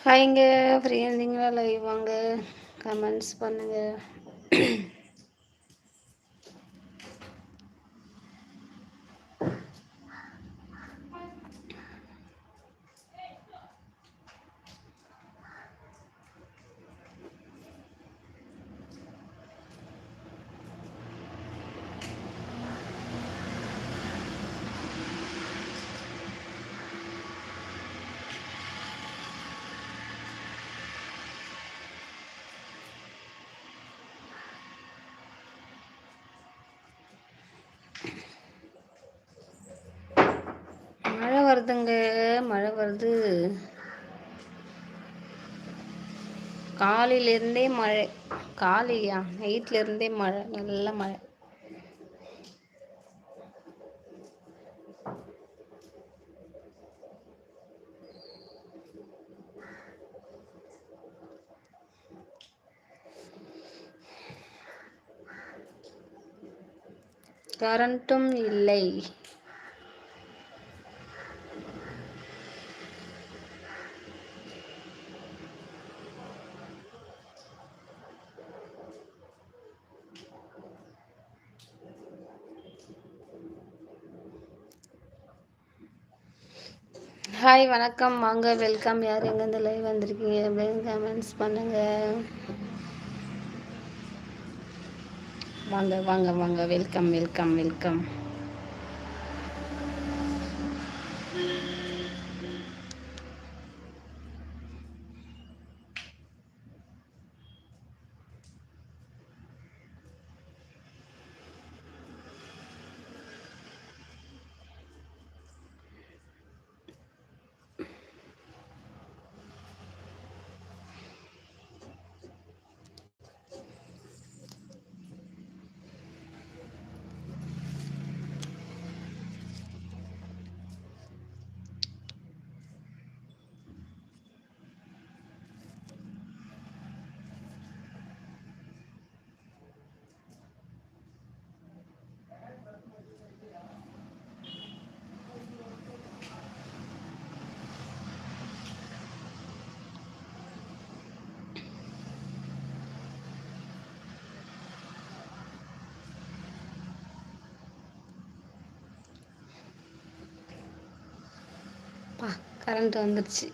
ஹாய்ங்க ஃப்ரீயாக இருந்தீங்களா லைவ் வாங்க கமெண்ட்ஸ் பண்ணுங்கள் மழை வருதுங்க மழை வருது. காலையிலேருந்தே மழை. காலையா? நைட்லேருந்தே மழை. நல்ல மழை. கரண்ட்டும் இல்லை. ஹாய் வணக்கம். வாங்க வெல்கம் யார் எங்கேருந்து லைவ் வந்திருக்கீங்க? அப்படின்னு கமெண்ட்ஸ் பண்ணுங்க. வாங்க வாங்க வாங்க. வெல்கம் வெல்கம் வெல்கம் பா கரண்ட் வந்துடுச்சு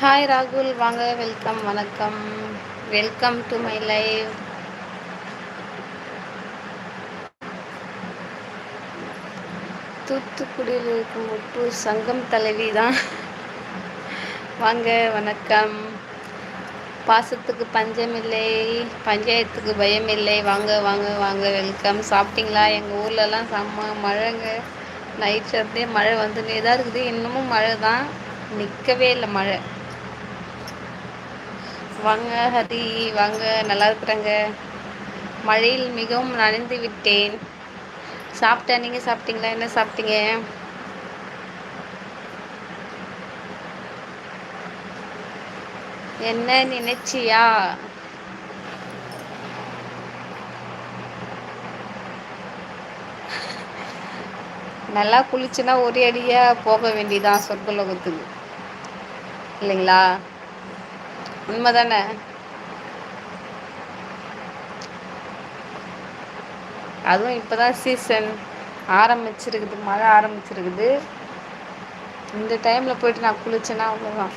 ஹாய் ராகுல் வாங்க வெல்கம் வணக்கம். வெல்கம் டு மை லைவ் தூத்துக்குடியில் இருக்கும் ஒட்டூர் சங்கம் தலைவி தான். வாங்க வணக்கம். பாசத்துக்கு பஞ்சம் இல்லை பஞ்சாயத்துக்கு பயம் இல்லை வாங்க வாங்க வாங்க வெல்கம். சாப்பிட்டீங்களா? எங்கள் ஊர்லலாம் செம்ம மழைங்க. நைட் இருந்தே மழை வந்துன்னே தான் இருக்குது. இன்னமும் மழை தான். நிற்கவே இல்லை மழை. வாங்க ஹரி வாங்க நல்லா இருக்கிறாங்க. மழையில் மிகவும் நனைந்து விட்டேன். சாப்பிட்டேன். நீங்கள் சாப்பிட்டீங்களா? என்ன சாப்பிட்டீங்க? என்ன நினைச்சியா? நல்லா குளிச்சுன்னா ஒரே அடியாக போக வேண்டியதான் சொர்க்கலோகத்துக்கு. இல்லைங்களா? உண்மை தானே அதுவும் இப்போ தான் சீசன் ஆரம்பிச்சிருக்குது மழை ஆரம்பிச்சிருக்குது. இந்த டைமில் போயிட்டு நான் குளிச்சேன்னா அவ்வளோதான்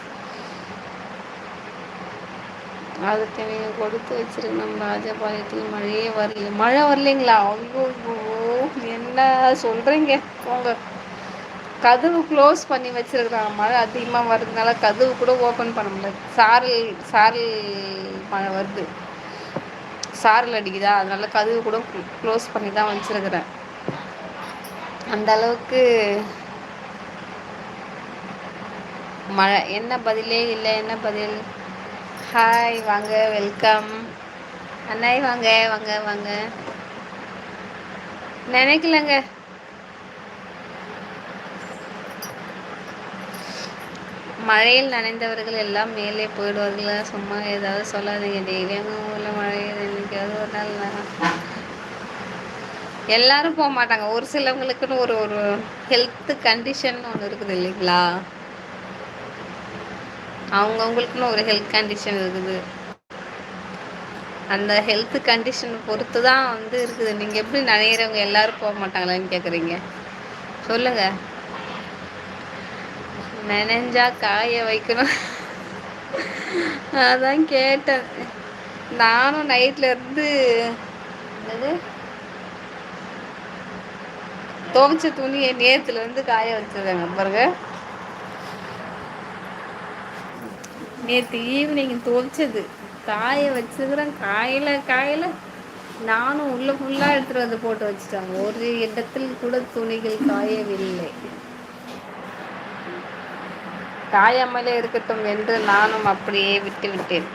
அதுக்கு நீங்கள் கொடுத்து வச்சிருக்கணும் ராஜபாளையத்தில் மழையே வரல. மழை வரலைங்களா? ஐயோ என்ன சொல்கிறீங்க போங்க. கதவு க்ளோஸ் பண்ணி வச்சிருக்கிறாங்க மழை அதிகமாக வர்றதுனால கதவு கூட ஓப்பன் பண்ண முடியாது சாரல் சாரல் மழை வருது. சாரல் அடிக்குதா? அதனால கதவு கூட க்ளோஸ் பண்ணி தான் வச்சுருக்கிறேன். அந்த அளவுக்கு மழை என்ன பதிலே இல்லை என்ன பதில்? ஹாய் வாங்க வெல்கம் அண்ணாய் வாங்க வாங்க வாங்க. நினைக்கலங்க. மழையில் நனைந்தவர்கள் எல்லாம் மேலே போயிடுவார்களா? சும்மா ஏதாவது சொல்லாதீங்க. டெய்லியும் உங்க ஊர்ல மழை என்னைக்காவது ஒரு நாள் எல்லாரும் போக மாட்டாங்க. ஒரு சிலவங்களுக்குன்னு ஒரு ஒரு ஹெல்த் கண்டிஷன் ஒன்று இருக்குது இல்லைங்களா? அவங்கவுங்களுக்குன்னு ஒரு ஹெல்த் கண்டிஷன் இருக்குது. அந்த ஹெல்த் கண்டிஷன் பொறுத்துதா வந்து இருக்குது. நீங்க எப்படி நெனைறவங்க எல்லாரும் போக மாட்டாங்களான்னு கேட்குறீங்க சொல்லுங்க. நினைஞ்சா காய வைக்கணும். அதான் கேட்டேன். நானும் நைட்ல இருந்து என்னது? தொவச்ச துணிய நேத்துல இருந்து காய வச்சதாங்க பாருங்க. நேத்து ஈவினிங் துவைச்சது. காய வச்சுக்கிறேன் காயல காயல. நானும் உள்ள ஃபுல்லாக எடுத்துட்டு வந்து போட்டு வச்சுட்டாங்க ஒரு இடத்தில் கூட துணிகள் காயவில்லை. காயாமலே இருக்கட்டும் என்று நானும் அப்படியே விட்டு விட்டேன்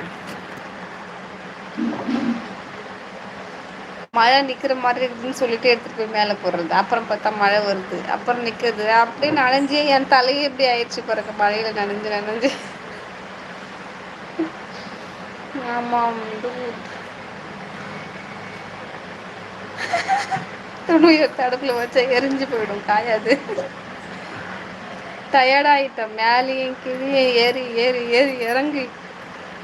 நிற்கிற நிக்கிற மாதிரி இருக்குன்னு சொல்லிட்டு எடுத்துட்டு போய் மேல போடுறது. அப்புறம் பார்த்தா மழை வருது. அப்புறம் நிக்குது. அப்படியே நனஞ்சே என் தலையே இப்படி ஆயிடுச்சு பிறகு மழையில நனைஞ்சு நனைஞ்சு. ஆமாம் துணியை தடுப்பில் வச்சா எரிஞ்சு போயிடும் காயாது. டயர்ட் மேலேயும் மேலயு ஏறி ஏறி ஏறி இறங்கி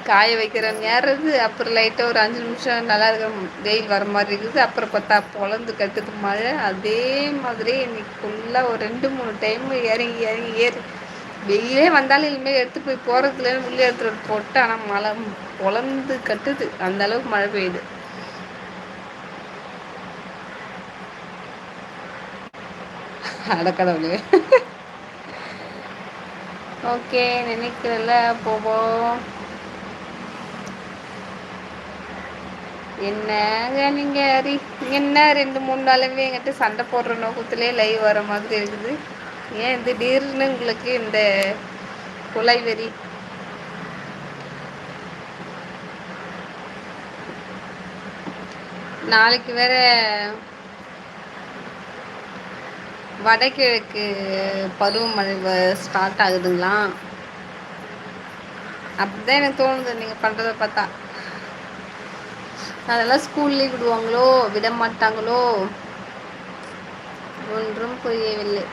காய வைக்கிறேன் ஏறது அப்புறம் லைட்டாக ஒரு அஞ்சு நிமிஷம் நல்லா இருக்கிற வெயில் வர மாதிரி இருக்குது. அப்புறம் பார்த்தா பொழந்து கட்டுது மழை. அதே மாதிரி இன்னைக்கு ஃபுல்லாக ஒரு ரெண்டு மூணு டைம் இறங்கி இறங்கி ஏறி வெயிலே வந்தாலும் இனிமேல் எடுத்து போய் போறதுல உள்ளே எடுத்துட்டு போட்டு ஆனால் மழை பொழந்து கட்டுது. அந்த அளவுக்கு மழை பெய்யுது. அடக்கடவுளே ஓகே நினைக்கிறல போவோம் என்னங்க நீங்க அரி என்ன ரெண்டு மூணு நாளுமே எங்கிட்ட சண்டை போடுற நோக்கத்திலே லைவ் வர மாதிரி இருக்குது. ஏன் திடீர்னு உங்களுக்கு இந்த கொலைவெறி நாளைக்கு வேற வடகிழக்கு பருவமழை ஸ்டார்ட் ஆகுதுங்களா? அப்படிதான் எனக்கு தோணுது. நீங்க பண்றதை பார்த்தா. அதெல்லாம் ஸ்கூல் லீவ் விடுவாங்களோ? விட மாட்டாங்களோ ஒன்றும் புரியவில்லை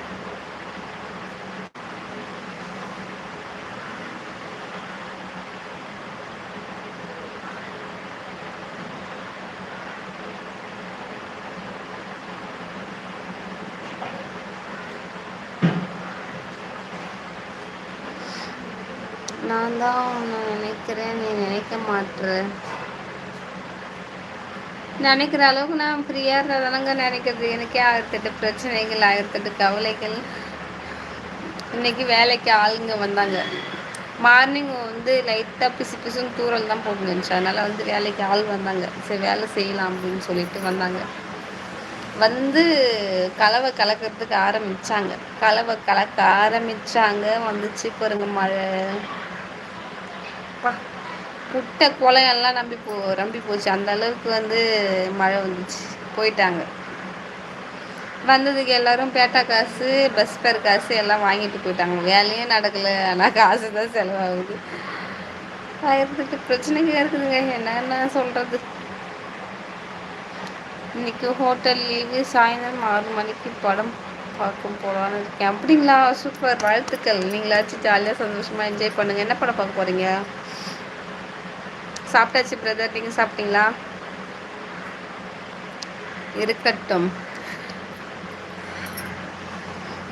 நான் தான் நினைக்கிறேன் நீ நினைக்க மாட்டுற நினைக்கிற அளவுக்கு நான் ஃப்ரீயாக இருந்தாதானங்க நினைக்கிறது. எனக்கே ஆயிரத்தெட்டு பிரச்சனைகள் ஆயிரத்தெட்டு கவலைகள். இன்னைக்கு வேலைக்கு ஆளுங்க வந்தாங்க. மார்னிங் வந்து லைட்டா பிசு பிசுன்னு தூரல் தான் போட்டுன்னு இருந்துச்சு. அதனால வந்து வேலைக்கு ஆள் வந்தாங்க. சரி வேலை செய்யலாம் அப்படின்னு சொல்லிட்டு வந்தாங்க. வந்து கலவை கலக்கிறதுக்கு ஆரம்பிச்சாங்க. கலவை கலக்க ஆரம்பிச்சாங்க. வந்துச்சு பாருங்க மழை. குட்டை குலையெல்லாம் நம்பி போ நம்பி போச்சு. அந்த அளவுக்கு வந்து மழை வந்துச்சு. போயிட்டாங்க. வந்ததுக்கு எல்லாரும் பேட்டா காசு பஸ் பேர் காசு எல்லாம் வாங்கிட்டு போயிட்டாங்க. வேலையே ஆனால் காசு தான் செலவாகுது. ஆயிரத்துக்கு பிரச்சனைங்க இருக்குதுங்க. என்னென்ன சொல்கிறது இன்னைக்கு ஹோட்டல் லீவு. சாயந்தரம் ஆறு மணிக்கு படம் பார்க்க போலான்னு இருக்கேன். அப்படிங்களா? சூப்பர். வாழ்த்துக்கள். நீங்களாச்சும் ஜாலியாக சந்தோஷமாக என்ஜாய் பண்ணுங்கள் என்ன படம் பார்க்க போகிறீங்க சாப்பிட்டாச்சு பிரதர் நீங்கள் சாப்பிட்டீங்களா? இருக்கட்டும்.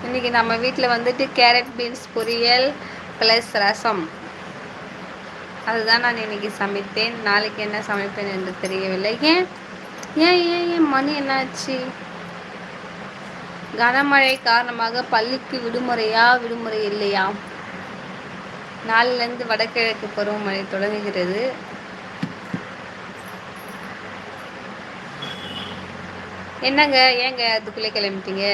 இன்னைக்கு நம்ம வீட்டில் வந்துட்டு கேரட் பீன்ஸ் பொரியல் ப்ளஸ் ரசம். அதுதான் நான் இன்னைக்கு சமைத்தேன். நாளைக்கு என்ன சமைப்பேன் என்று தெரியவில்லை. ஏன்? ஏன் ஏன் ஏன்? மணி என்னாச்சு? கனமழை காரணமாக பள்ளிக்கு விடுமுறையா விடுமுறை இல்லையா? நாளைல இருந்து வடகிழக்கு பருவமழை தொடங்குகிறது. என்னங்க ஏங்க அதுக்குள்ளே கிளம்பிட்டீங்க?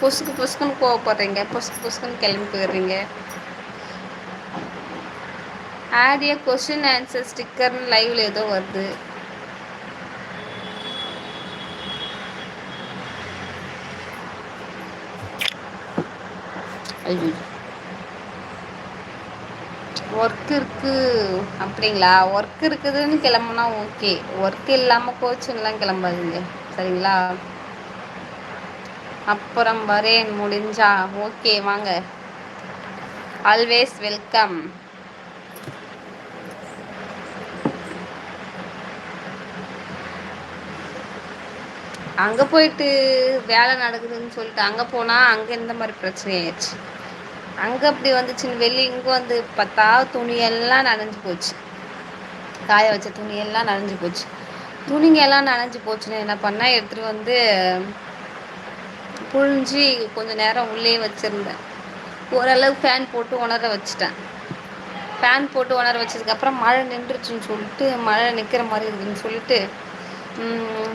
பொசுக்கு பொசுக்குன்னு கோவப்படுறீங்க பொசுக்கு பொசுக்குன்னு கிளம்பி போயிடுறீங்க. ஆடிய கொஷின் ஆன்சர் ஸ்டிக்கர்னு லைவ்ல ஏதோ வருது. ஒர்க் இருக்கு. அப்படிங்களா? ஒர்க் இருக்குதுன்னு கிளம்புனா ஓகே ஒர்க் இல்லாமல் கோச்சிங்லாம் கிளம்பாதுங்க. சரிங்களா? அப்புறம் வரேன் முடிஞ்சா. ஓகே வாங்க. ஆல்வேஸ் வெல்கம் அங்க போயிட்டு வேலை நடக்குதுன்னு சொல்லிட்டு அங்க போனா அங்க இந்த மாதிரி பிரச்சனை ஆயிடுச்சு. அங்க அப்படி வந்துச்சுன்னு வெளியே இங்க வந்து பத்தா துணி நனைஞ்சு போச்சு. காய வச்ச துணி நனைஞ்சு போச்சு. துணிங்கெல்லாம் நனைஞ்சி போச்சுன்னு என்ன பண்ணால் எடுத்துகிட்டு வந்து புழிஞ்சி கொஞ்சம் நேரம் உள்ளே வச்சுருந்தேன். ஓரளவு ஃபேன் போட்டு உணர வச்சுட்டேன். ஃபேன் போட்டு உணர வச்சதுக்கப்புறம் மழை நின்றுச்சுன்னு சொல்லிட்டு மழை நிற்கிற மாதிரி இருக்குதுன்னு சொல்லிட்டு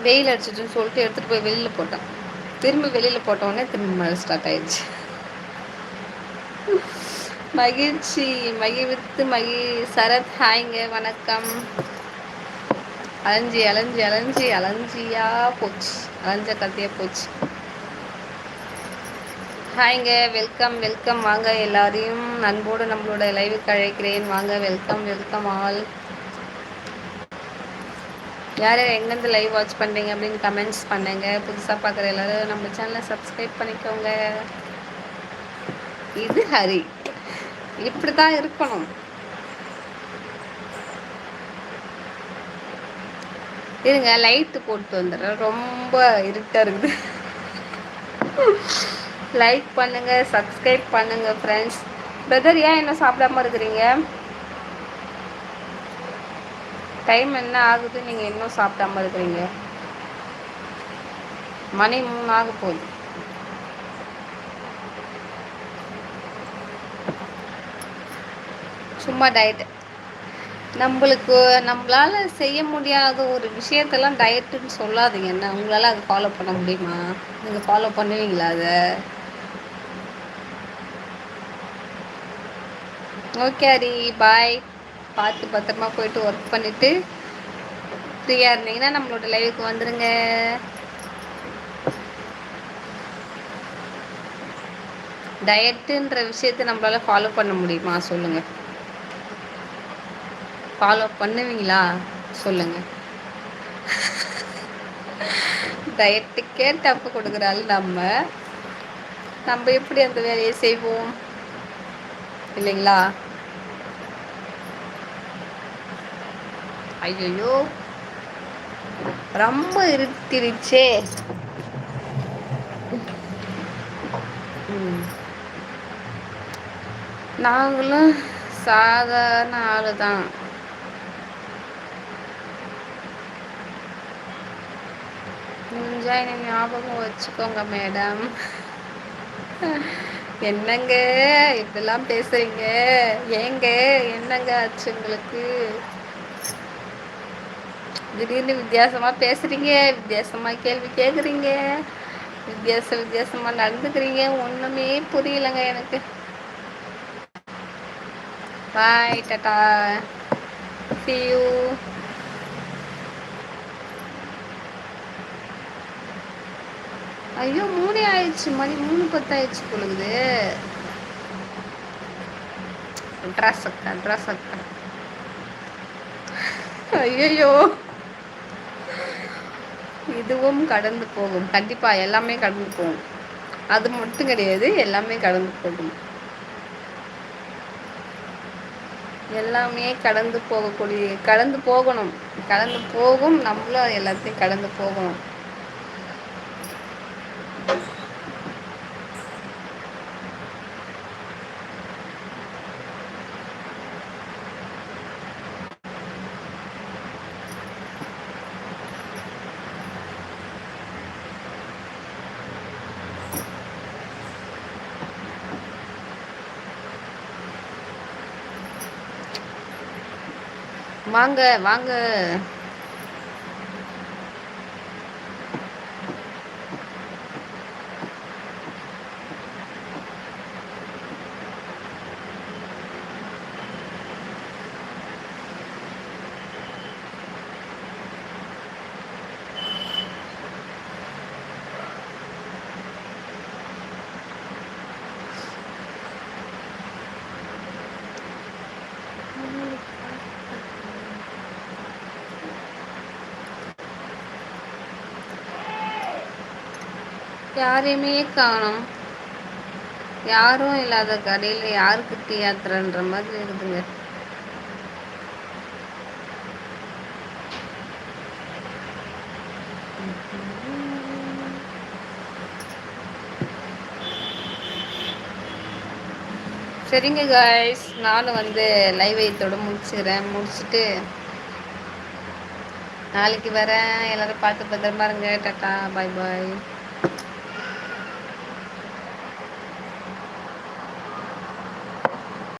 வெயில் அடிச்சிட்டுன்னு சொல்லிட்டு எடுத்துகிட்டு போய் வெளியில் போட்டேன். திரும்ப வெளியில் போட்டோனே திரும்ப மழை ஸ்டார்ட் ஆயிடுச்சு. மகிழ்ச்சி மகிழ்வித்து மகி சரத் ஹாய்ங்க வணக்கம். அலைஞ்சி அலஞ்சி அலஞ்சி அலைஞ்சியா போச்சு. அலஞ்ச கதையா போச்சு. ஹாய்ங்க வெல்கம் வெல்கம் வாங்க எல்லாரையும். அன்போடு நம்மளோட லைவுக்கு அழைக்கிறேன். வாங்க வெல்கம் வெல்கம் ஆல் யார் யார் எங்கேருந்து லைவ் வாட்ச் பண்ணுறீங்க அப்படின்னு கமெண்ட்ஸ் பண்ணுங்க. புதுசாக பார்க்குற எல்லோரும் நம்ம சேனலை சப்ஸ்கிரைப் பண்ணிக்கோங்க. இது ஹரி. இப்படி தான் இருக்கணும். இருங்க லைட்டு போட்டு வந்துடுறேன். ரொம்ப இருட்டாக இருக்குது. லைக் பண்ணுங்க சப்ஸ்கிரைப் பண்ணுங்க ஃப்ரெண்ட்ஸ் பிரதர் ஏன் என்ன சாப்பிடாம இருக்கிறீங்க? டைம் என்ன ஆகுது? நீங்கள் இன்னும் சாப்பிடாம இருக்கிறீங்க. மணி மூணு ஆக போகுது. சும்மா டயட்டு நம்மளுக்கு நம்மளால் செய்ய முடியாத ஒரு விஷயத்தெல்லாம் டயட்டுன்னு சொல்லாதீங்க. என்ன உங்களால் அதை ஃபாலோ பண்ண முடியுமா? நீங்கள் ஃபாலோ பண்ணுவீங்களா அதை? ஓகே ஹரி பாய் பார்த்து பத்திரமா போயிட்டு ஒர்க் பண்ணிவிட்டு ஃப்ரீயாக இருந்தீங்கன்னா நம்மளோட லைவுக்கு வந்துடுங்க டயட்டுன்ற விஷயத்த நம்மளால் ஃபாலோ பண்ண முடியுமா? சொல்லுங்கள் ஃபாலோ பண்ணுவீங்களா? சொல்லுங்க. டயட்டுக்கே டப்பு கொடுக்குறாள் ஆள் நம்ம எப்படி அந்த வேலையை செய்வோம்? இல்லைங்களா? ஐயோ ரொம்ப இருத்திருச்சே நாங்களும் சாதாரண ஆள் தான் முடிஞ்சா என்னை ஞாபகம் வச்சுக்கோங்க மேடம். என்னங்க இதெல்லாம் பேசுறீங்க? ஏங்க? என்னங்க ஆச்சு உங்களுக்கு? திடீர்னு வித்தியாசமா பேசுறீங்க வித்தியாசமா கேள்வி கேக்குறீங்க வித்தியாச வித்தியாசமா நடந்துக்கிறீங்க ஒண்ணுமே புரியலங்க எனக்கு. பாய் டாடா சி யூ ஐயோ மூணே ஆயிடுச்சு மணி மூணு பத்தாயிடுச்சு போலகுது ட்ரெஸ் அக்கா ட்ரெஸ் அக்கா ஐயோ இதுவும் கடந்து போகும். கண்டிப்பா எல்லாமே கடந்து போகும். அது மட்டும் கிடையாது எல்லாமே கடந்து போகும். எல்லாமே கடந்து போகக்கூடிய கடந்து போகணும். கடந்து போகும் நம்மளும் எல்லாத்தையும் கடந்து போகணும். வாங்க வாங்க. யாரையுமே காணும். யாரும் இல்லாத கடையில் யாருக்கு டீ யாத்திரன்ற மாதிரி இருக்குதுங்க. சரிங்க காய்ஸ் நானும் வந்து லைவ் வைத்தோட முடிச்சுக்கிறேன் முடிச்சுட்டு நாளைக்கு வரேன். எல்லாரும் பார்த்து பத்திரமா இருங்க. டாட்டா. Bye bye.